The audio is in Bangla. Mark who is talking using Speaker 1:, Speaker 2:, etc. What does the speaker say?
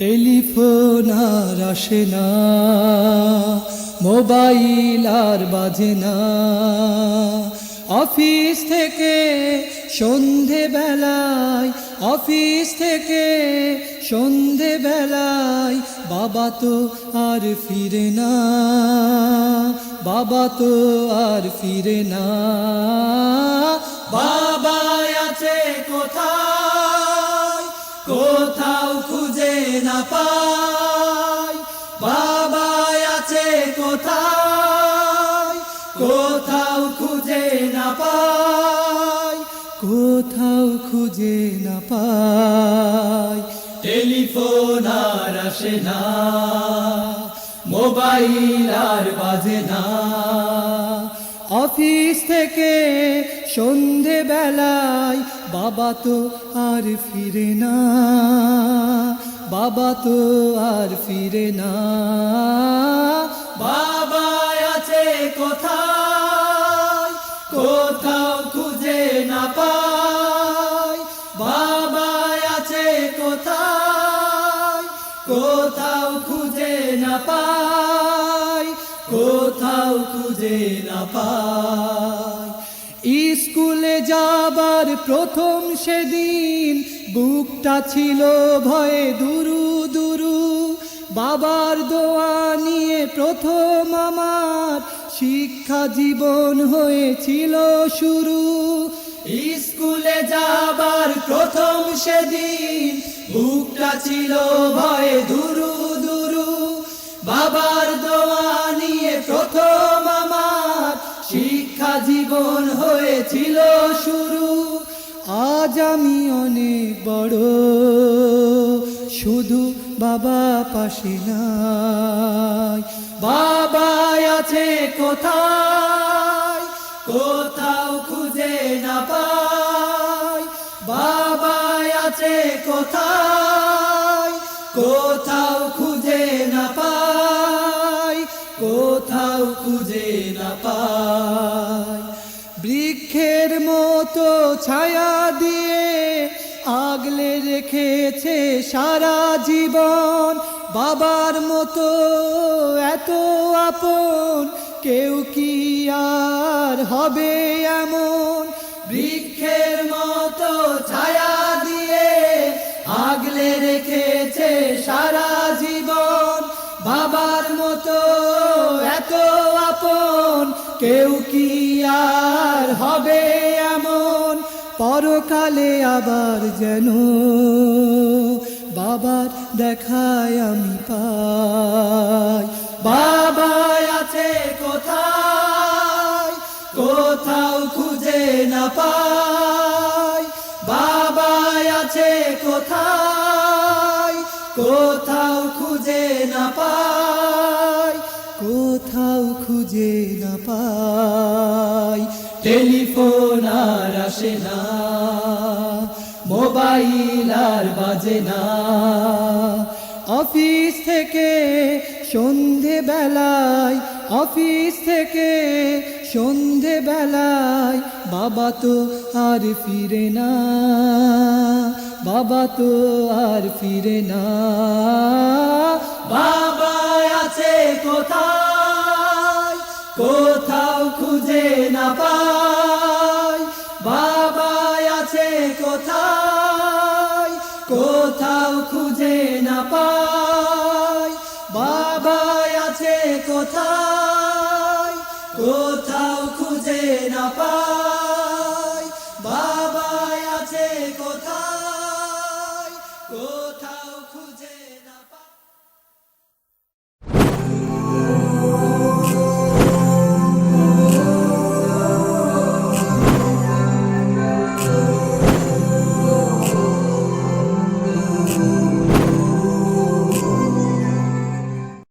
Speaker 1: টেলিফোন আর আসে না, মোবাইল আর বাজে না। অফিস থেকে সন্ধে বেলায় অফিস থেকে সন্ধে বেলায় বাবা তো আর ফিরে না, বাবা তো আর ফিরে না। বাবা আছে কোথায়? না পাই। বাবা আছে কোথায়? কোথাও খুঁজে না পাই। কোথাও খুঁজে না পাই। টেলিফোন আর আসে না। মোবাইল আর বাজে না। অফিস থেকে সন্ধে বেলায় বাবা তো আর ফিরে না। বাবা তো আর ফিরে না। বাবা আছে কোথায়? কোথাও খুঁজে না পাই। বাবা আছে কোথায়? কোথাও খুঁজে না পাই। কোথাও খুঁজে না পাই। প্রথম সেদিন বুকটা ছিল ভয়ে দুরু দুরু। বাবার দোয়া নিয়ে প্রথম আমার শিক্ষা জীবন হয়েছিল শুরু। স্কুলে যাবার প্রথম সেদিন বুকটা ছিল ভয়ে দুরু দুরু। বাবার দোয়া জীবন হয়েছিল শুরু, আজ আমি অনেক বড়। শুধু বাবা পাশে নাই। বাবা আছে কোথায়? কোথাও খুঁজে না পাই। বাবা আছে কোথায়? কোথাও খুঁজে না পাই। কোথাও খুঁজে না পাই। বৃক্ষের মতো ছায়া দিয়ে আগলে রেখেছে সারা জীবন। বাবার মতো এত আপন কেউ কি আর হবে এমন? বৃক্ষের মতো ছায়া দিয়ে আগলে রেখেছে সারা জীবন। বাবার মতো এত আপন কেউ কি আর হবে এমন? পরকালে আবার যেন বাবার দেখায় আমি পাই। বাবা আছে কোথায়? কোথাও খুঁজে না পাই। বাবা আছে কোথায়? কোথাও খুঁজে না পাই। কোথাও খুঁজে না পাই। টেলিফোন আর আসে না মোবাইল আর বাজে না। অফিস থেকে সন্ধে বেলায় অফিস থেকে সন্ধে বেলায় বাবা তো আর ফিরে না, বাবা তো আর ফিরে না। বাবা আছে কোথায়, কোথাও খুঁজে না পাই। বাবা আছে কোথায়, কোথাও খুঁজে না পাই। কোথাও খুঁজে না পাই